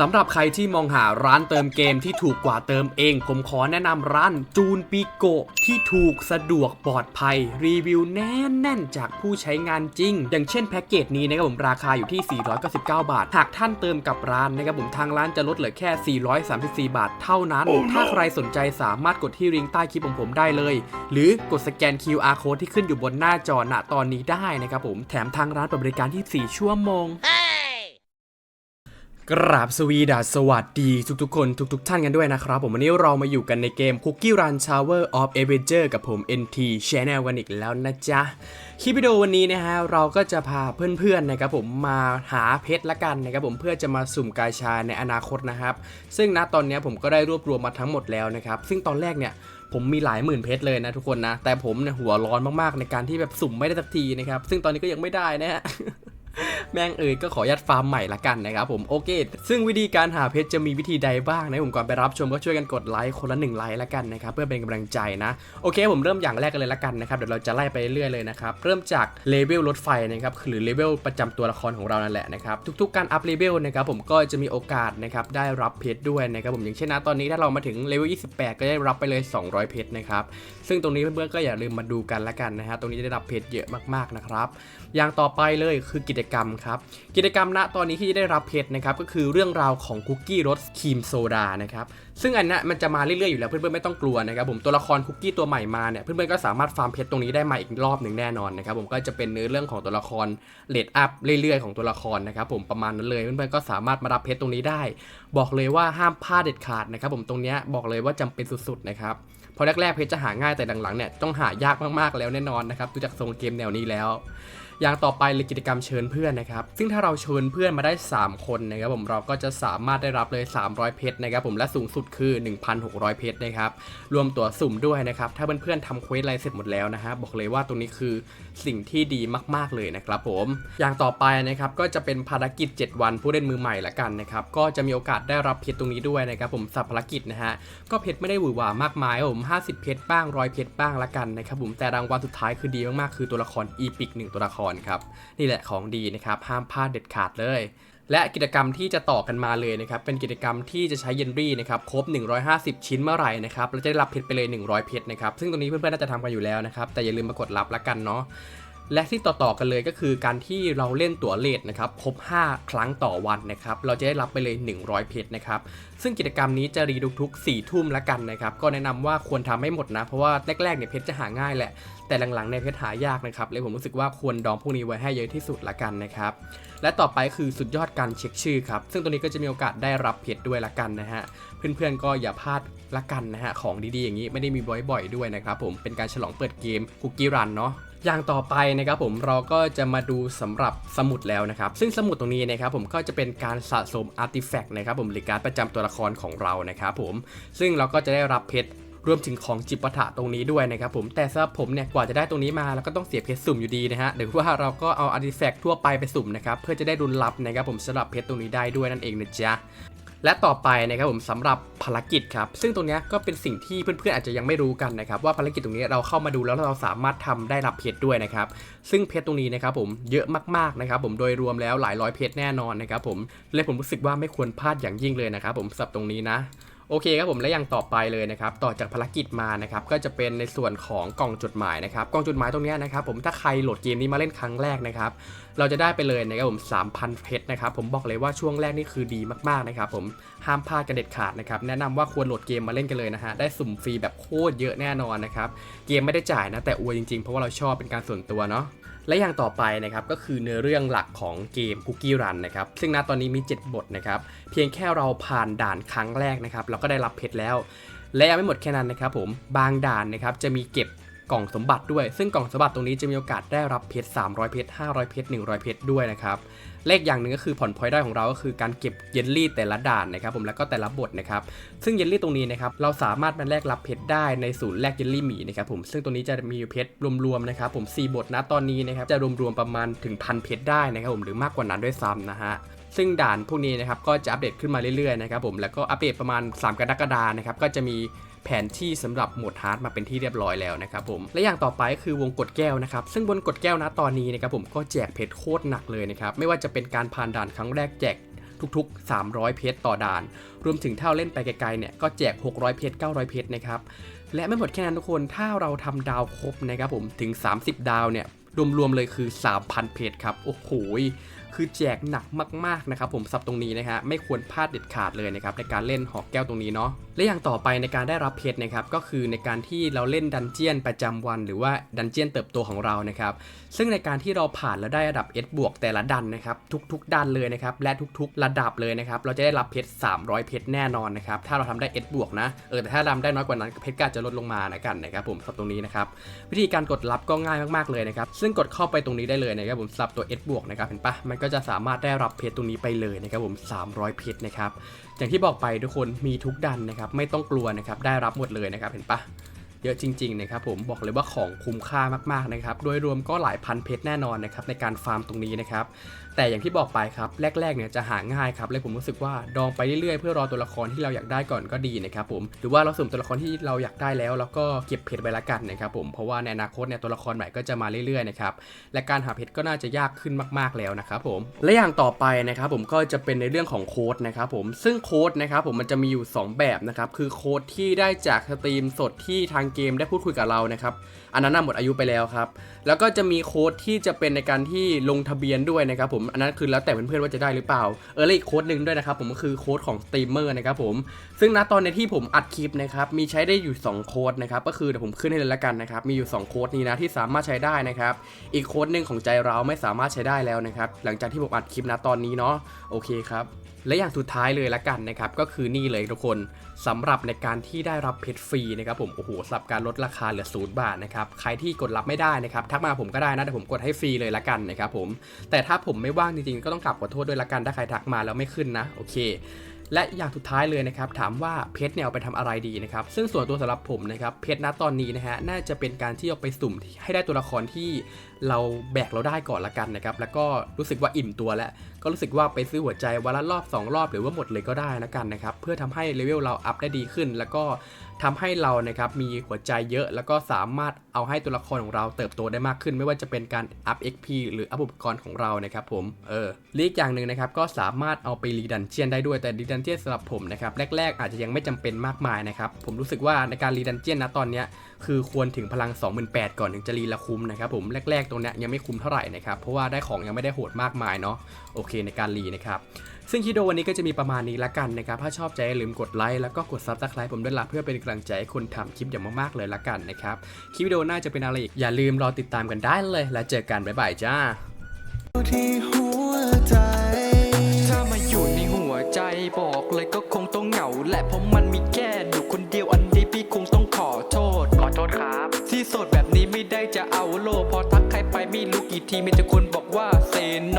สำหรับใครที่มองหาร้านเติมเกมที่ถูกกว่าเติมเอง ผมขอแนะนำร้านจูนปิโกะที่ถูกสะดวกปลอดภัย รีวิวแน่นๆจากผู้ใช้งานจริง อย่างเช่นแพ็กเกจนี้นะครับผมราคาอยู่ที่ 499 บาท หากท่านเติมกับร้านนะครับผมทางร้านจะลดเหลือแค่ 434 บาทเท่านั้นถ้าใครสนใจสามารถกดที่ลิงก์ใต้คลิปของผมได้เลย หรือกดสแกน QR code ที่ขึ้นอยู่บนหน้าจอณตอนนี้ได้นะครับผมแถมทางร้านเปิดบริการที่ 4 ชั่วโมง กราบสวีดัสสวัสดีทุกๆคนทุกๆท่านกันด้วยนะครับ ผมวันนี้เรามาอยู่กันในเกม Cookie Run Tower of Adventure กับผม NT Channel กันอีกแล้วนะจ๊ะ คลิปวิดีโอวันนี้นะฮะเราก็จะพาเพื่อนๆนะครับผมมาหาเพชรละกันนะครับผมเพื่อจะมาสุ่มกาชาในอนาคตนะครับ ซึ่งณตอนนี้ผมก็ได้รวบรวมมาทั้งหมดแล้วนะครับ ซึ่งตอนแรกเนี่ยผมมีหลายหมื่นเพชรเลยนะทุกคนนะ แต่ผมเนี่ยหัวร้อนมากๆในการที่แบบสุ่มไม่ได้สักทีนะครับ ซึ่งตอนนี้ก็ยังไม่ได้นะฮะ แม่งเอ่ยก็ขอยัดฟาร์มใหม่ละกันนะครับผมโอเค ซึ่งวิธีการหาเพชรจะมีวิธีใดบ้างนะผมก่อนไปรับชมก็ช่วยกันกดไลค์คนละหนึ่งไลค์ละกันนะครับเพื่อเป็นกำลังใจนะโอเค ผมเริ่มอย่างแรกกันเลยละกันนะครับเดี๋ยวเราจะไล่ไปเรื่อยเลยนะครับเริ่มจากเลเวลรถไฟนะครับหรือเลเวลประจำตัวละครของเรานั่นแหละนะครับทุกๆการอัพเลเวลนะครับผมก็จะมีโอกาสนะครับได้รับเพชรด้วยนะครับผมอย่างเช่นนะตอนนี้ถ้าเรามาถึงเลเวล28 ก็ได้รับไปเลย 200 เพชรนะครับซึ่งตรงนี้เพื่อนๆก็อย่าลืมมาดูกันละกันนะฮะตรงนี้จะได้รับเพชรเยอะมากๆนะครับอย่างต่อไปเลยคือกิจกรรมครับกิจกรรมณตอนนี้ที่จะได้รับเพชรนะครับก็คือเรื่องราวของคุกกี้รสครีมโซดานะครับซึ่งอันนั้นมันจะมาเรื่อยๆอยู่แล้วเพื่อนๆไม่ต้องกลัวนะครับผมตัวละครคุกกี้ตัวใหม่มาเนี่ยเพื่อนๆก็สามารถฟาร์มเพชรตรงนี้ได้มาอีกรอบหนึ่งแน่นอนนะครับผมก็จะเป็นเนื้อเรื่องของตัวละครเลดอัพเรื่อยๆของตัวละครนะครับผมประมาณนั้นเลยเพื่อนๆก็สามารถมารับเพชรตรงนี้ได้ บอกเลยว่าห้ามพลาดเด็ดขาดนะครับผมตรงนี้บอกเลยว่าจำเป็นสุดๆนะครับเพราะแรกๆเพชรจะหาง่ายแต่หลังๆเนี่ยต้องหายากมากๆแล้วแน่นอนนะครับดูจากทรงเกมแนวนี้แล้ว อย่างต่อไปเลยกิจกรรมเชิญเพื่อนนะครับ ซึ่งถ้าเราเชิญเพื่อนมาได้ 3 คนนะครับผมเราก็จะสามารถได้รับเลย 300 เพชรนะครับผมและสูงสุดคือ 1,600 เพชรนะครับรวมตัวสุ่มด้วยนะครับถ้าเพื่อนๆทำเควสอะไรเสร็จหมดแล้วนะฮะบอกเลยว่าตรงนี้คือสิ่งที่ดีมากๆเลยนะครับผมอย่างต่อไปนะครับก็จะเป็นภารกิจ 7 วันผู้เล่นมือใหม่ละกันนะครับก็จะมีโอกาสได้รับเพชรตรงนี้ด้วยนะครับผมสับภารกิจนะฮะก็เพชรไม่ได้หวือหวามากมายผม 50 เพชรบ้างร้อยเพชรบ้างละกันนะครับผมแต่รางวัลสุดท้ายคือดีมากๆคือตัวละครอีพิกหนึ่งตัวละครครับ นี่แหละของดีนะครับห้ามพลาดเด็ดขาดเลย และกิจกรรมที่จะต่อกันมาเลยนะครับ เป็นกิจกรรมที่จะใช้เยนรี่นะครับครบ 150 ชิ้นเมื่อไหร่นะครับเราจะได้รับเพชรไปเลย 100 เพชรนะครับซึ่งตรงนี้เพื่อนๆน่าจะทำกันอยู่แล้วนะครับแต่อย่าลืมมากดรับละกันเนาะ และที่ต่อๆกันเลยก็คือการที่เราเล่นตั๋วเลทนะครับครบ 5 ครั้งต่อวันนะครับเราจะได้รับไปเลย 100 เพชรนะครับซึ่งกิจกรรมนี้จะรีทุกๆ4ทุ่มละกันนะครับก็แนะนำว่าควรทำให้หมดนะ เพราะว่าแรกๆเนี่ยเพชรจะหาง่ายแหละ แต่หลังๆเนี่ยเพชรหายากนะครับเลยผมรู้สึกว่าควรดองพวกนี้ไว้ให้เยอะที่สุดละกันนะครับและต่อไปคือสุดยอดการเช็คชื่อครับซึ่งตัวนี้ก็จะมีโอกาสได้รับเพชรด้วยละกันนะฮะเพื่อนๆก็อย่าพลาดละกันนะฮะของดีๆอย่างนี้ไม่ได้มีบ่อยๆด้วยนะครับผมเป็นการฉลองเปิดเกมคุกกี้รันเนาะ อย่างต่อไปนะครับผมเราก็จะมาดูสำหรับสมุดแล้วนะครับ ซึ่งสมุดตรงนี้นะครับผมก็จะเป็นการสะสมอาร์ติแฟกต์นะครับผมหรือการประจำตัวละครของเรานะครับผมซึ่งเราก็จะได้รับเพชรรวมถึงของจิปาถะตรงนี้ด้วยนะครับผมแต่สำหรับผมเนี่ยกว่าจะได้ตรงนี้มาเราก็ต้องเสียเพชรสุ่มอยู่ดีนะฮะหรือว่าเราก็เอาอาร์ติแฟกต์ทั่วไปไปสุ่มนะครับเพื่อจะได้รุนรับนะครับผมสำหรับเพชรตรงนี้ได้ด้วยนั่นเองนะจ๊ะ และต่อไปนะครับผมสำหรับภารกิจครับ ซึ่งตรงนี้ก็เป็นสิ่งที่เพื่อนๆอาจจะยังไม่รู้กันนะครับ ว่าภารกิจตรงนี้เราเข้ามาดูแล้วเราสามารถทำได้รับเพชรด้วยนะครับ ซึ่งเพชรตรงนี้นะครับผมเยอะมากๆนะครับ ผมโดยรวมแล้วหลายร้อยเพชรแน่นอนนะครับผมเลยผมรู้สึกว่าไม่ควรพลาดอย่างยิ่งเลยนะครับผมสับตรงนี้นะ โอเคครับผมและอย่างต่อไปเลยนะครับต่อจากภารกิจมานะครับก็จะเป็นในส่วนของกล่องจดหมายนะครับกล่องจดหมายตรงนี้นะครับผมถ้าใครโหลดเกมนี้มาเล่นครั้งแรกนะครับเราจะได้ไปเลยนะครับผม3,000เพชรนะครับผมบอกเลยว่าช่วงแรกนี่คือดีมากๆนะครับผมห้ามพลาดกันเด็ดขาดนะครับแนะนำว่าควรโหลดเกมมาเล่นกันเลยนะฮะได้สุ่มฟรีแบบโคตรเยอะแน่นอนนะครับเกมไม่ได้จ่ายนะแต่อวยจริงๆเพราะว่าเราชอบเป็นการส่วนตัวเนาะ และอย่างต่อไปนะครับก็คือเนื้อเรื่องหลักของเกมคุกกี้รันนะครับซึ่งณตอนนี้มี 7 บทนะครับเพียงแค่เราผ่านด่านครั้งแรกนะครับเราก็ได้รับเพชรแล้ว และยังไม่หมดแค่นั้นนะครับผมบางด่านนะครับจะมีเก็บ กล่องสมบัติด้วย ซึ่งกล่องสมบัติตรงนี้จะมีโอกาสได้รับเพชร300 เพชร500 เพชร100 เพชรด้วยนะครับเลขอย่างหนึ่งก็คือผ่อนพอยได้ของเราก็คือการเก็บเยลลี่แต่ละด่านนะครับผมแล้วก็แต่ละบทนะครับซึ่งเยลลี่ตรงนี้นะครับเราสามารถมาแลกรับเพชรได้ในศูนย์แลกเยลลี่หมีนะครับผมซึ่งตรงนี้จะมีเพชรรวมๆนะครับผม4บทนะตอนนี้นะครับจะรวมๆประมาณถึงพันเพชรได้นะครับผมหรือมากกว่านั้นด้วยซ้ำนะฮะซึ่งด่านพวกนี้นะครับก็จะอัปเดตขึ้นมาเรื่อยๆนะครับผมแล้วก็อัปเดตประมาณ 3 กรกฎานะครับก็จะมี แผนที่สำหรับโหมดฮาร์ดมาเป็นที่เรียบร้อยแล้วนะครับผมและอย่างต่อไปก็คือวงกดแก้วนะครับซึ่งบนกดแก้วนะตอนนี้นะครับผมก็แจกเพชรโคตรหนักเลยนะครับไม่ว่าจะเป็นการผ่านด่านครั้งแรกแจกทุกๆ 300 เพชรต่อด่าน รวมถึงถ้าเราเล่นไปไกลๆเนี่ยก็แจก 600 เพชร 900 เพชรนะครับ และไม่หมดแค่นั้นทุกคน ถ้าเราทำดาวครบนะครับผมถึง 30 ดาวเนี่ยรวมๆเลยคือ 3,000 เพชรครับ โอ้โหคือแจกหนักมากๆนะครับผมสับตรงนี้นะฮะไม่ควรพลาดเด็ดขาดเลยนะครับในการเล่นหอกแก้วตรงนี้เนาะและอย่างต่อไปในการได้รับเพชรนะครับก็คือในการที่เราเล่นดันเจียนประจำวัน หรือว่าดันเจียนเติบโตของเรานะครับซึ่งในการที่เราผ่านแล้วได้ระดับ S บวกแต่ละดันนะครับทุกๆ ดันเลยนะครับและทุกๆ ระดับเลยนะครับเราจะได้รับเพชร300 เพชรแน่นอนนะครับถ้าเราทำได้ S บวกนะเออแต่ถ้าทำได้น้อยกว่านั้นเพชรก็จะลดลงมานะกันนะครับผมสับตรงนี้นะครับวิธีการกดรับก็ง่ายมากๆเลยนะครับซึ่งกดเข้าไปตรงนี้ได้เลยนะครับผมสับตัว S บวกนะครับเห็นปะมันก็ก็จะสามารถได้รับเพชรตรงนี้ไปเลยนะครับผม 300 เพชรนะครับ อย่างที่บอกไปทุกคนมีทุกดันนะครับ ไม่ต้องกลัวนะครับ ได้รับหมดเลยนะครับ เห็นปะ เยอะจริงๆนะครับผมบอกเลยว่าของคุ้มค่ามากๆนะครับโดยรวมก็หลายพันเพชรแน่นอนนะครับในการฟาร์มตรงนี้นะครับแต่อย่างที่บอกไปครับแรกๆเนี่ยจะหาง่ายครับเลยผมรู้สึกว่าดองไปเรื่อยๆเพื่อรอตัวละครที่เราอยากได้ก่อนก็ดีนะครับผมหรือว่าเราสุ่มตัวละครที่เราอยากได้แล้วแล้วก็เก็บเพชรไว้ละกันนะครับผมเพราะว่าในอนาคตเนี่ยตัวละครใหม่ก็จะมาเรื่อยๆนะครับและการหาเพชรก็น่าจะยากขึ้นมาก ๆแล้วนะครับผมและอย่างต่อไปนะครับผมก็จะเป็นในเรื่องของโค้ดนะครับผมซึ่งโค้ดนะครับผมมันจะมีอยู่สองแบบนะครับคือโค้ดที่ได้จากสตรีมสดที่ทางเกมได้พูดคุยกับเรานะครับ อันนั้นน่ะหมดอายุไปแล้วครับ แล้วก็จะมีโค้ดที่จะเป็นในการที่ลงทะเบียนด้วยนะครับผม อันนั้นคือแล้วแต่เพื่อนๆว่าจะได้หรือเปล่า เออแล้วอีกโค้ดหนึ่งด้วยนะครับผมก็คือโค้ดของสตรีมเมอร์นะครับผม ซึ่งณตอนในที่ผมอัดคลิปนะครับมีใช้ได้อยู่ 2 โค้ดนะครับ ก็คือเดี๋ยวผมขึ้นให้เลยละกันนะครับ มีอยู่ 2 โค้ดนี้นะที่สามารถใช้ได้นะครับ อีกโค้ดหนึ่งของใจเราไม่สามารถใช้ได้แล้วนะครับ หลังจากที่ผมอัดคลิปนะตอนนี้เนาะ โอเคครับ และอย่างสุดท้ายเลยละกันนะครับก็คือนี่เลยทุกคนสำหรับในการที่ได้รับเพชรฟรีนะครับผมโอ้โหสำหรับการลดราคาเหลือศูนย์บาทนะครับใครที่กดรับไม่ได้นะครับทักมาผมก็ได้นะแต่ผมกดให้ฟรีเลยละกันนะครับผมแต่ถ้าผมไม่ว่างจริงๆก็ต้องกลับขอโทษด้วยละกันถ้าใครทักมาแล้วไม่ขึ้นนะโอเค และอย่างสุดท้ายเลยนะครับถามว่าเพชรเนี่ยเอาไปทำอะไรดีนะครับซึ่งส่วนตัวสำหรับผมนะครับเพชรณตอนนี้นะฮะน่าจะเป็นการที่เอาไปสุ่มให้ได้ตัวละครที่เราแบกเราได้ก่อนละกันนะครับแล้วก็รู้สึกว่าอิ่มตัวแล้ว ก็รู้สึกว่าไปซื้อหัวใจวันละรอบ 2 รอบหรือว่าหมดเลยก็ได้นะกันนะครับเพื่อทำให้เลเวลเราอัพได้ดีขึ้น แล้วก็ทำให้เรานะครับมีหัวใจเยอะแล้วก็สามารถ เอาให้ตัวละครของเราเติบโตได้มากขึ้น ไม่ว่าจะเป็นการอัพ XP หรืออัพอุปกรณ์ของเรานะครับผมเออลีกอย่างหนึ่งนะครับก็สามารถเอาไปรีดันเจียนได้ด้วยแต่รีดันเจียนสำหรับผมนะครับแรกๆ อาจจะยังไม่จำเป็นมากมายนะครับผมรู้สึกว่าในการรีดันเจียนนะตอนเนี้ยคือควรถึงพลัง 28,000 ก่อนถึงจะรีละคุ้มนะครับผมแรกๆตรงเนี้ยยังไม่คุ้มเท่าไหร่นะครับเพราะว่าได้ของยังไม่ได้โหดมากมายเนาะโอเคในการรีนะครับ ซึ่งคลิปวิดีโอวันนี้ก็จะมีประมาณนี้ละกันนะครับ ถ้าชอบใจอย่าลืมกดไลค์แล้วก็กดซับสไครป์ผมด้วยละเพื่อเป็นกำลังใจให้คนทำคลิปอย่างมากๆเลยละกันนะครับคลิปวิดีโอน่าจะเป็นอะไรอีกอย่าลืมรอติดตามกันได้เลย แล้วเจอกันบ๊ายบายจ้าที่หัวใจถ้ามาอยู่ในหัวใจบอกเลยก็คงต้องเหงาแหละเพราะมันมีแค่อยู่คนเดียวอันนี้พี่คงต้องขอโทษ ขอโทษครับ ที่โสดแบบนี้ไม่ได้จะเอาโล พอทักใครไปไม่รู้กี่ทีมีแต่คนบอกว่าเซโน